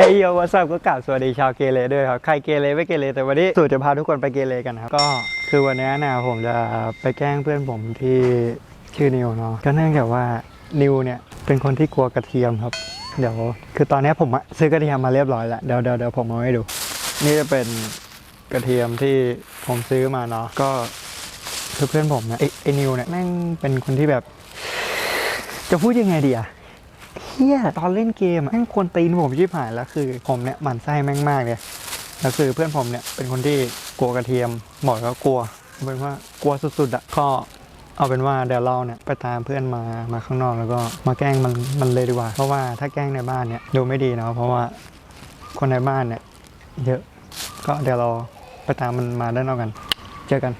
เฮ้ยโยวัสดุก็กล่าวสวัสดีชาวเกเรด้วยครับ ใครเกเรไม่เกเรแต่วันนี้สูตรจะพาทุกคนไปเกเรกันนะครับ ก็คือวันนี้นะผมจะไปแกล้งเพื่อนผมที่ชื่อนิวเนาะก็เนื่องจากว่านิวเนี่ยเป็นคนที่กลัวกระเทียมครับ เดี๋ยวคือตอนนี้ผมซื้อกระเทียมมาเรียบร้อยแล้วเดี๋ยวเดี๋ยวเดี๋ยวผมเอาให้ดู นี่จะเป็นกระเทียมที่ผมซื้อมาเนาะก็คือเพื่อนผมเนี่ยไอ้ไอ้นิวเนี่ยแม่งเป็นคนที่แบบ จะพูดยังไงดีอะ เฮียตอนเล่นเกมอะแม่งควรตีนผมชิบหายแล้วคือ ผมเนี่ยหมันไส้แม่งมากเลยแล้วคือเพื่อนผมเนี่ยเป็นคนที่กลัวกระเทียมบอกแล้วากลัวเอาเป็นว่ากลัวสุดๆอะก็เอาเป็นว่าเดี๋ยวเราเนี่ยไปตามเพื่อนมามาข้างนอกแล้วก็มาแกล้งมันมันเลยดีกว่า เพราะว่าถ้าแกล้งในบ้านเนี่ยดูไม่ดีนะเพราะว่าคนในบ้านเนี่ยเยอะก็เดี๋ยวเราไปตามมันมาด้านนอกกัน เจอกัน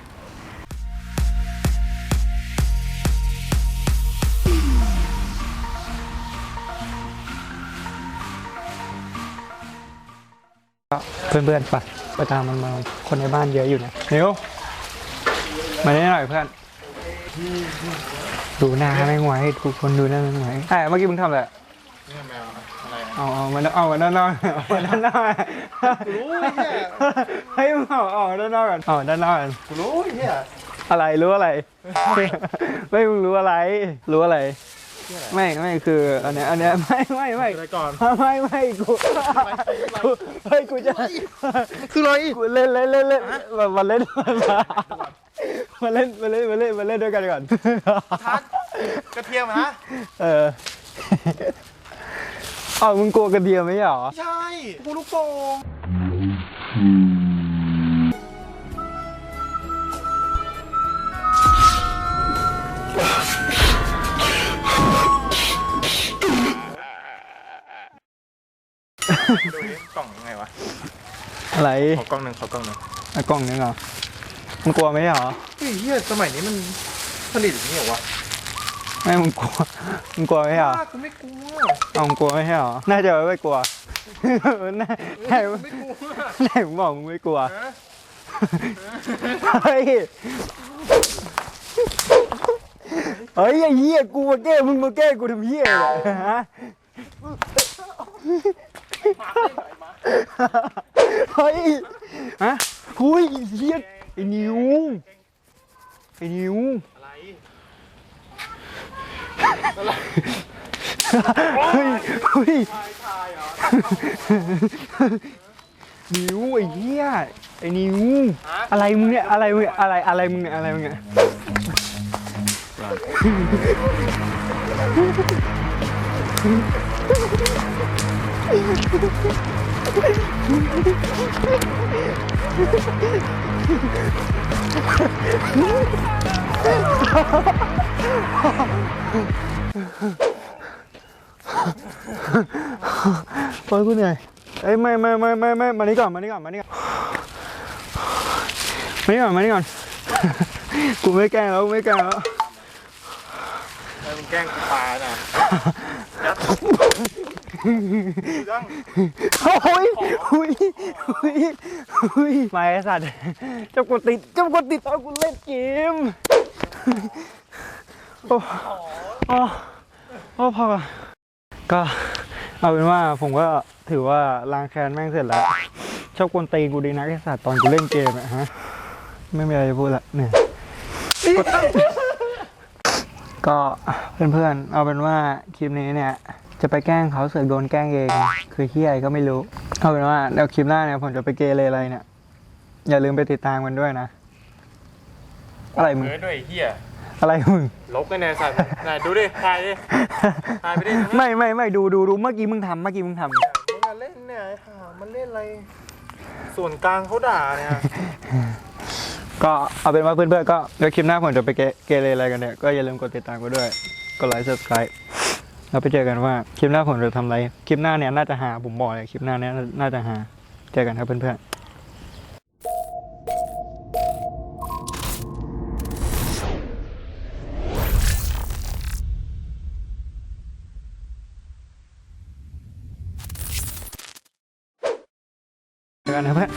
เพื่อนๆไปไปตามมันมาคนในบ้านเยอะอยู่นะนิวมานี่หน่อยเพื่อน ดูหน้าไม่งไหวทุกคนดูหน้าไม่งไหวไอ้เมื่อกี้มึงทำอะไรนี่แมวอะไรเอาเอามาเอามาด้านนอกเอามาด้านนอกรู้ไอ้เหี้ยเฮ้ยมึงเอาเอาด้านนอกกันเอาด้านนอกกันกูรู้ไอ้เหี้ยอะไรรู้อะไร ไม่มึงรู้อะไร รู้อะไร ไม่ไม่คืออันเนี้ยอันเนี้ยไม่ไม่ไม่อะไรก่อนไม่ไม่กูกูเฮ้ยกูจะคืออะไรกูเล่นเล่นเล่นเล่นมามาเล่นมาเล่นมาเล่นมาเล่นมาเล่นด้วยกันก่อนทัดกระเทียมอะนะเอออ้าวมึงกลัวกระเทียมไหมใช่เหรอใช่กูลูกโป่ง ดูดิกล่องยังไงวะอะไรขอกล้องหนึ่งขอกล้องหนึ่งไอ้กล่องนึงเหรอมึงกลัวไหมใช่เหรอเฮ้ยเหี้ยสมัยนี้มันผลิตอย่างนี้เหรอวะไม่มึงกลัวมึงกลัวไหมใช่เหรอบ้ากูไม่กลัวเอามึงกลัวไหมใช่เหรอน่าจะไม่กลัวน่าไหนกูไม่กลัวไหนมึงบอกมึงไม่กลัวฮะเฮ้ยเฮ้ยไอ้เหี้ยกูมาแก้มึงมาแก้กูทำเหี้ยเลยฮะ เฮ้ย ฮะคุยไอ้เหี้ยไอ้นิวไอ้นิวอะไรเฮ้ยเฮ้ยถ่ายถ่ายเหรอนิวไอ้เหี้ยไอ้นิวอะไรมึงเนี่ยอะไรมึงเนี่ยอะไรอะไรมึงเนี่ยอะไรมึงเนี่ย โอ้ยกูเหนื่อยเอ้ยไม่ไม่ไม่ไม่ไม่มานี่ก่อนมานี่ก่อนมานี่ก่อนมานี่ก่อนมานี่ก่อนกูไม่แกล้งแล้วกูไม่แกล้งแล้ว แล้วมึงแกล้งกูปลาน่ะยัดยัง โอ้ยโอ้ยโอ้ยโอ้ยมาไอ้สัตว์เจ้ากดติดเจ้ากดติดตอนกูเล่นเกมโอ้โอ้โอ้พอก่อนก็เอาเป็นว่าผมก็ถือว่าล้างแค้นแม่งเสร็จแล้วชอบกวนตีนกูดีนะไอ้สัตว์ตอนกูเล่นเกมอะฮะไม่มีอะไรจะพูดละเนื่ยก็เพื่อนๆเอาเป็นว่าคลิปนี้เนี่ย จะไปแกล้งเขาเสือกโดนแกล้งเอง คือเฮียอะไรก็ไม่รู้ เอาเป็นว่าเดี๋ยวคลิปหน้าเนี่ยผมจะไปเกเรอะไรเนี่ย อย่าลืมไปติดตามกันด้วยนะ อะไรมึง เฮ้ยด้วยไอ้เหี้ยอะไรมึง ลบกันแน่สัตว์ไหนดูดิถ่ายดิถ่ายไปดิไม่ไม่ไม่ดูดูดูเมื่อกี้มึงทำเมื่อกี้มึงทำมึงมาเล่นเนี่ยไอ้ห่ามันเล่นอะไร ส่วนกลางเขาด่าเนี่ยก็เอาเป็นว่าเพื่อนๆก็เดี๋ยวคลิปหน้าผมจะไปเกเกเรอะไรกันเนี่ยก็อย่าลืมกดติดตามกันด้วย กดไลค์ subscribe แล้วไปเจอกันว่าคลิปหน้าผมจะทำอะไร คลิปหน้าเนี่ยน่าจะหาผมบอกเลยคลิปหน้าเนี่ยน่าจะหาเจอกันครับเพื่อนๆเจอกันนะเพื่อน